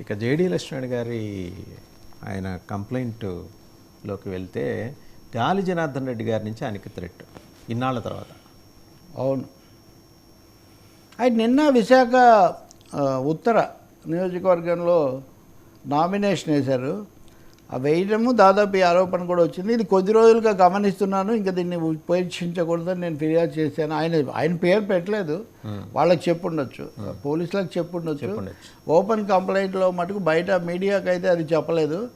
ఇక జేడీ లక్ష్మణ్ గారి ఆయన కంప్లైంట్లోకి వెళ్తే గాలి జనార్దన్ రెడ్డి గారి నుంచి ఆయనకి థ్రెట్ ఇన్నాళ్ళ తర్వాత. అవును. ఆయన నిన్న విశాఖ ఉత్తర నియోజకవర్గంలో నామినేషన్ వేశారు. ఆ వేయడము దాదాపు ఈ ఆరోపణ కూడా వచ్చింది. ఇది కొద్ది రోజులుగా గమనిస్తున్నాను. ఇంకా దీన్ని ఉపేక్షించకూడదని నేను ఫిర్యాదు చేశాను. ఆయన ఆయన పేరు పెట్టలేదు. వాళ్ళకి చెప్పుండొచ్చు. పోలీసులకు చెప్పుండొచ్చు. ఓపెన్ కంప్లైంట్లో మటుకు బయట మీడియాకి అయితే అది చెప్పలేదు.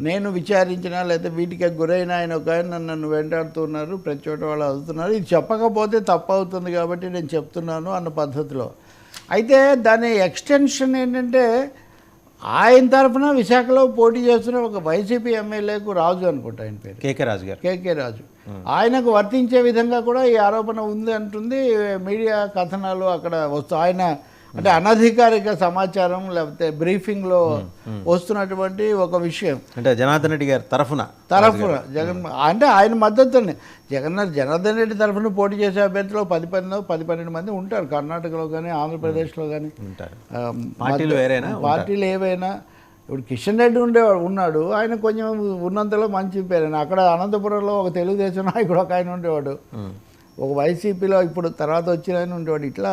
నేను విచారించిన లేకపోతే వీటికి గురైన ఆయన ఒక ఆయన నన్ను- నన్ను వెంటాడుతున్నారు ప్రతి చోట వాళ్ళు అవుతున్నారు ఇది చెప్పకపోతే తప్పు అవుతుంది కాబట్టి నేను చెప్తున్నాను అన్న పద్ధతిలో. అయితే దాని ఎక్స్టెన్షన్ ఏంటంటే ఆయన తరఫున విశాఖలో పోటీ చేస్తున్న ఒక వైసీపీ ఎమ్మెల్యేకు రాజు అనుకుంటా ఆయన పేరు. కేకే రాజు గారు. కేకే రాజు. ఆయనకు వర్తించే విధంగా కూడా ఈ ఆరోపణ ఉంది అంటుంది. మీడియా కథనాలు అక్కడ వస్తూ ఆయన అంటే అనధికారిక సమాచారం లేకపోతే బ్రీఫింగ్లో వస్తున్నటువంటి ఒక విషయం. అంటే జనార్దన్ రెడ్డి గారి తరఫున. తరఫున జగన్ అంటే ఆయన మద్దతుని. జగన్ జనార్దన్ రెడ్డి తరఫున పోటీ చేసే అభ్యర్థిలో పది పది పది పన్నెండు మంది ఉంటారు. కర్ణాటకలో కానీ ఆంధ్రప్రదేశ్లో కానీ పార్టీలు వేరేనా? పార్టీలు ఏవైనా. ఇప్పుడు కిషన్ రెడ్డి ఉండేవాడు ఉన్నాడు. ఆయన కొంచెం ఉన్నంతలో మంచి పేరు అక్కడ అనంతపురంలో ఒక తెలుగుదేశం నాయకుడు ఒక ఆయన ఉండేవాడు. ఒక వైసీపీలో ఇప్పుడు తర్వాత వచ్చిన ఆయన ఉండేవాడు. ఇట్లా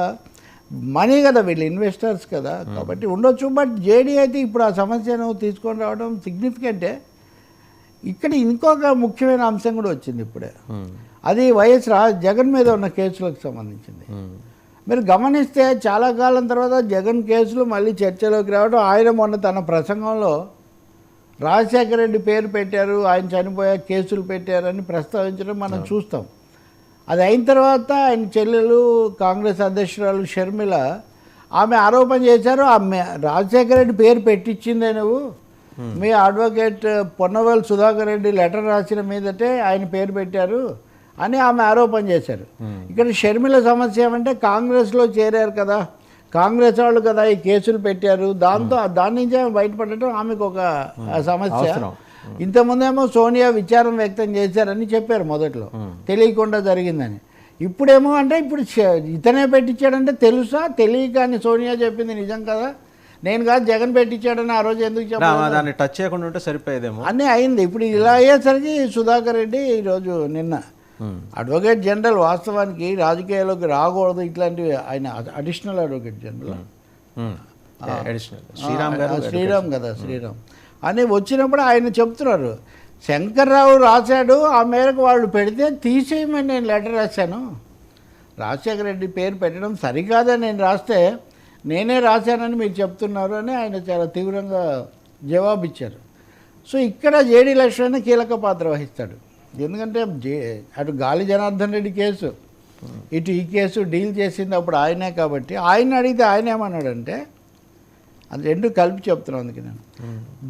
మనీ కదా వీళ్ళు ఇన్వెస్టర్స్ కదా. కాబట్టి ఉండొచ్చు బట్ జేడీ అయితే ఇప్పుడు ఆ సమస్యను తీసుకొని రావడం సిగ్నిఫికెంటే ఇక్కడ ఇంకొక ముఖ్యమైన అంశం కూడా వచ్చింది ఇప్పుడే. అది వైఎస్ రా జగన్ మీద ఉన్న కేసులకు సంబంధించింది. మీరు గమనిస్తే చాలా కాలం తర్వాత జగన్ కేసులు మళ్ళీ చర్చలోకి రావడం ఆయన మొన్న తన ప్రసంగంలో రాజశేఖర రెడ్డి పేరు పెట్టారు ఆయన చనిపోయే కేసులు పెట్టారని ప్రస్తావించడం మనం చూస్తాం. అది అయిన తర్వాత ఆయన చెల్లెలు కాంగ్రెస్ అధ్యక్షురాలు షర్మిల ఆమె ఆరోపణ చేశారు. ఆమె రాజశేఖర రెడ్డి పేరు పెట్టించిందే నువ్వు. మీ అడ్వకేట్ పొన్నవల్ సుధాకర్ రెడ్డి లెటర్ రాసిన మీదటే ఆయన పేరు పెట్టారు అని ఆమె ఆరోపణ చేశారు. ఇక్కడ షర్మిల సమస్య ఏమంటే కాంగ్రెస్లో చేరారు కదా. కాంగ్రెస్ వాళ్ళు కదా ఈ కేసులు పెట్టారు. దాంతో దాని నుంచి ఆమె బయటపడటం ఆమెకు ఒక సమస్య. ఇంతకుముందేమో సోనియా విచారం వ్యక్తం చేశారని చెప్పారు మొదట్లో. తెలియకుండా జరిగిందని. ఇప్పుడేమో అంటే ఇప్పుడు ఇతనే పెట్టించాడంటే తెలుసా? తెలియక అని సోనియా చెప్పింది నిజం కదా? నేను కాదు జగన్ పెట్టించాడని ఆ రోజు ఎందుకు నా- చెప్పాలి దాన్ని టచ్ చేయకుండా ఉంటే సరిపోయేదేమో. అన్నీ అయింది. ఇప్పుడు ఇలా అయ్యేసరికి సుధాకర్ రెడ్డి ఈరోజు నిన్న. అడ్వకేట్ జనరల్ వాస్తవానికి రాజకీయాల్లోకి రాకూడదు ఇట్లాంటివి ఆయన additional advocate general. Sriram Sriram కదా శ్రీరామ్. అని వచ్చినప్పుడు ఆయన చెప్తున్నారు. శంకర్రావు రాశాడు ఆ మేరకు వాళ్ళు పెడితే తీసేయమని నేను లెటర్ రాశాను. రాజశేఖర రెడ్డి పేరు పెట్టడం సరికాదని నేను రాస్తే నేనే రాశానని మీరు చెప్తున్నారు అని ఆయన చాలా తీవ్రంగా జవాబు ఇచ్చారు సో ఇక్కడ జేడీ లక్ష్మణ్ కీలక పాత్ర వహిస్తాడు. ఎందుకంటే జే అటు గాలి జనార్దన్ రెడ్డి కేసు ఇటు ఈ కేసు డీల్ చేసింది అప్పుడు ఆయనే కాబట్టి ఆయన అడిగితే ఆయన ఏమన్నాడంటే అది రెండు కలిపి చెప్తున్నాను అందుకే నేను.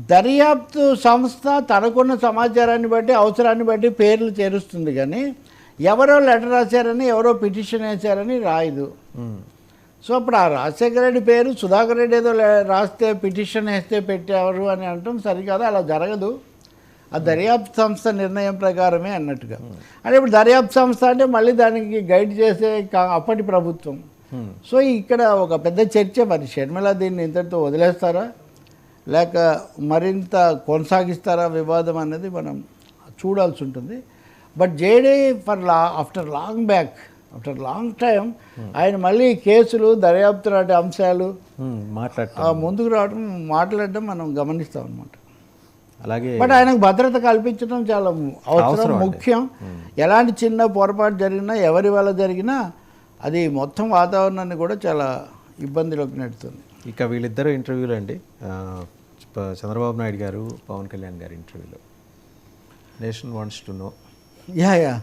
దర్యాప్తు సంస్థ తనకున్న సమాచారాన్ని బట్టి అవసరాన్ని బట్టి పేర్లు చేరుస్తుంది కానీ ఎవరో లెటర్ రాశారని ఎవరో పిటిషన్ వేశారని రాయదు. సో అప్పుడు ఆ రాజశేఖర రెడ్డి పేరు సుధాకర్ రెడ్డి ఏదో రాస్తే పిటిషన్ వేస్తే పెట్టేవారు అని అనటం సరికాదు అలా జరగదు. ఆ దర్యాప్తు సంస్థ నిర్ణయం ప్రకారమే అన్నట్టుగా. అంటే ఇప్పుడు దర్యాప్తు సంస్థ అంటే మళ్ళీ దానికి గైడ్ చేసే కా- అప్పటి ప్రభుత్వం. సో ఇక్కడ ఒక పెద్ద చర్చ మరి. షర్మిల దీన్ని ఇంతటితో వదిలేస్తారా? లేక మరింత కొనసాగిస్తారా వివాదం అనేది మనం చూడాల్సి ఉంటుంది. But JD for law after long back after long time ఆయన మళ్ళీ కేసులు దర్యాప్తు లాంటి అంశాలు. మాట్లాడటం ముందుకు రావడం మాట్లాడడం మనం గమనిస్తాం అనమాట అలాగే బట్ ఆయనకు భద్రత కల్పించడం చాలా అవసరం. ముఖ్యం. ఎలాంటి చిన్న పొరపాటు జరిగినా ఎవరి వల్ల జరిగినా అది మొత్తం వాతావరణాన్ని కూడా చాలా ఇబ్బందిలోకి నెడుతుంది. ఇక వీళ్ళిద్దరు ఇంటర్వ్యూలు అండి. చంద్రబాబు నాయుడు గారు పవన్ కళ్యాణ్ గారి ఇంటర్వ్యూలో. Nation wants to know yeah yeah.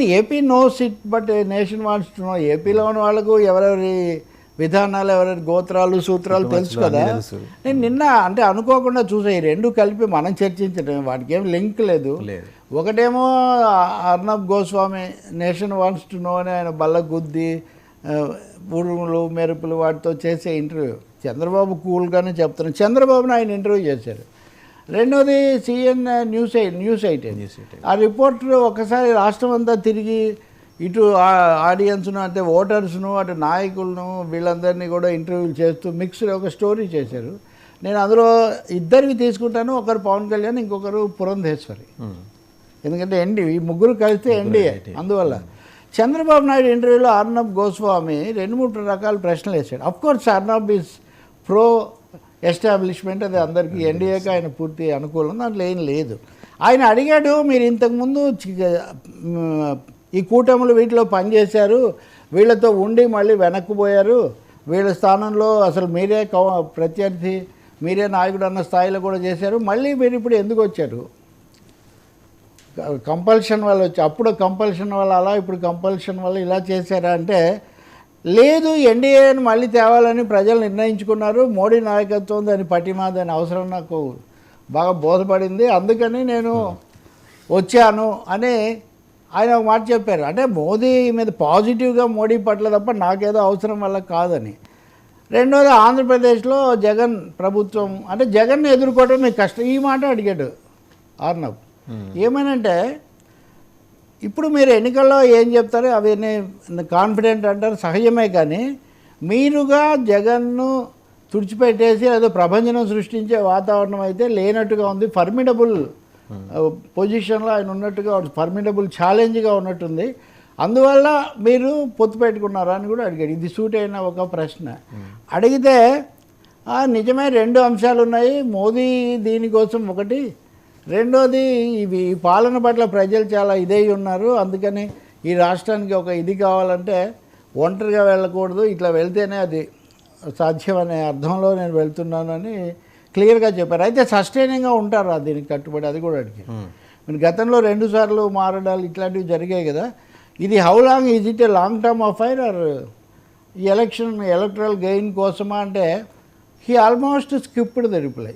AP knows it but nation wants to know ఏపీలో ఉన్న వాళ్ళకు ఎవరెవరి విధానాలు ఎవరెవరి గోత్రాలు సూత్రాలు తెలుసు కదా. నేను నిన్న అంటే అనుకోకుండా చూసా ఈ రెండు కలిపి మనం చర్చించడం వాటికి ఏం లింక్ లేదు. ఒకటేమో Arnab Goswami nation wants to know అని ఆయన బల్ల గుద్ది ఆ, ఉరుములు మెరుపులు వాటితో చేసే ఇంటర్వ్యూ. చంద్రబాబు కూల్గానే చెప్తున్నాను చంద్రబాబుని ఆయన ఇంటర్వ్యూ చేశారు. రెండోది CN news eight news eight news eight ఆ రిపోర్టర్ ఒకసారి రాష్ట్రం అంతా తిరిగి ఇటు ఆడియన్స్ను అంటే ఓటర్స్ను అటు నాయకులను వీళ్ళందరినీ కూడా ఇంటర్వ్యూలు చేస్తూ మిక్స్డ్ ఒక స్టోరీ చేశారు. నేను అందులో ఇద్దరికి తీసుకుంటాను ఒకరు పవన్ కళ్యాణ్ ఇంకొకరు పురంధేశ్వరి. ఉమ్. ఎందుకంటే ఎన్డీ ఈ ముగ్గురు కలిస్తే ఎన్డీఏ అందువల్ల. చంద్రబాబు నాయుడు ఇంటర్వ్యూలో అర్నబ్ గోస్వామి రెండు మూడు రకాల ప్రశ్నలు వేశాడు. Of course Arnab is pro establishment అది అందరికీ ఎన్డీఏకి ఆయన పూర్తి అనుకూలం దాంట్లో ఏం లేదు. ఆయన అడిగాడు మీరు ఇంతకుముందు ఈ కూటములు వీటిలో పనిచేశారు. వీళ్ళతో ఉండి మళ్ళీ వెనక్కి పోయారు. వీళ్ళ స్థానంలో అసలు మీరే ప్రత్యర్థి మీరే నాయకుడు అన్న స్థాయిలో కూడా చేశారు. మళ్ళీ మీరు ఇప్పుడు ఎందుకు వచ్చారు? కంపల్షన్ వల్ల వచ్చి అప్పుడు కంపల్షన్ వల్ల అలా ఇప్పుడు కంపల్షన్ వల్ల ఇలా చేశారా అంటే లేదు ఎన్డీఏని మళ్ళీ తేవాలని ప్రజలు నిర్ణయించుకున్నారు. మోడీ నాయకత్వం దాని పటిమ దాని అవసరం నాకు బాగా బోధపడింది. అందుకని నేను వచ్చాను అని ఆయన ఒక మాట చెప్పారు. అంటే మోదీ మీద పాజిటివ్గా మోడీ పట్ల తప్ప నాకేదో అవసరం వల్ల కాదని. రెండోది ఆంధ్రప్రదేశ్లో జగన్ ప్రభుత్వం అంటే జగన్ ఎదుర్కోవడం మీకు కష్టం. ఈ మాట అడిగాడు ఆర్నబ్. ఏమనంటే ఇప్పుడు మీరు ఎన్నికల్లో ఏం చెప్తారో అవన్నీ కాన్ఫిడెంట్ అంటారు సహజమే కానీ మీరుగా జగన్ను తుడిచిపెట్టేసి ఏదో ప్రభంజనం సృష్టించే వాతావరణం అయితే లేనట్టుగా ఉంది ఫర్మిడబుల్ పొజిషన్లో ఆయన ఉన్నట్టుగా ఫర్మిడబుల్ ఛాలెంజ్గా ఉన్నట్టుంది. అందువల్ల మీరు పొత్తు పెట్టుకున్నారా అని కూడా అడిగాడు. ఇది సూట్ అయిన ఒక ప్రశ్న. అడిగితే నిజమే రెండు అంశాలు ఉన్నాయి. మోదీ దీనికోసం ఒకటి. రెండోది ఇవి ఈ పాలన పట్ల ప్రజలు చాలా ఇదై ఉన్నారు. అందుకని ఈ రాష్ట్రానికి ఒక ఇది కావాలంటే ఒంటరిగా వెళ్ళకూడదు. ఇట్లా వెళ్తేనే అది సాధ్యం అనే అర్థంలో నేను వెళ్తున్నానని క్లియర్గా చెప్పారు. అయితే సస్టైనింగ్గా ఉంటారా దీనికి కట్టుబడి అది కూడా అడిగారు. ఉమ్. మీరు గతంలో రెండు సార్లు మారడాలు ఇట్లాంటివి జరిగాయి కదా. ఇది how long is it a long term affair or ఈ ఎలక్షన్ ఎలక్ట్రల్ గెయిన్ కోసమా అంటే he almost skipped the reply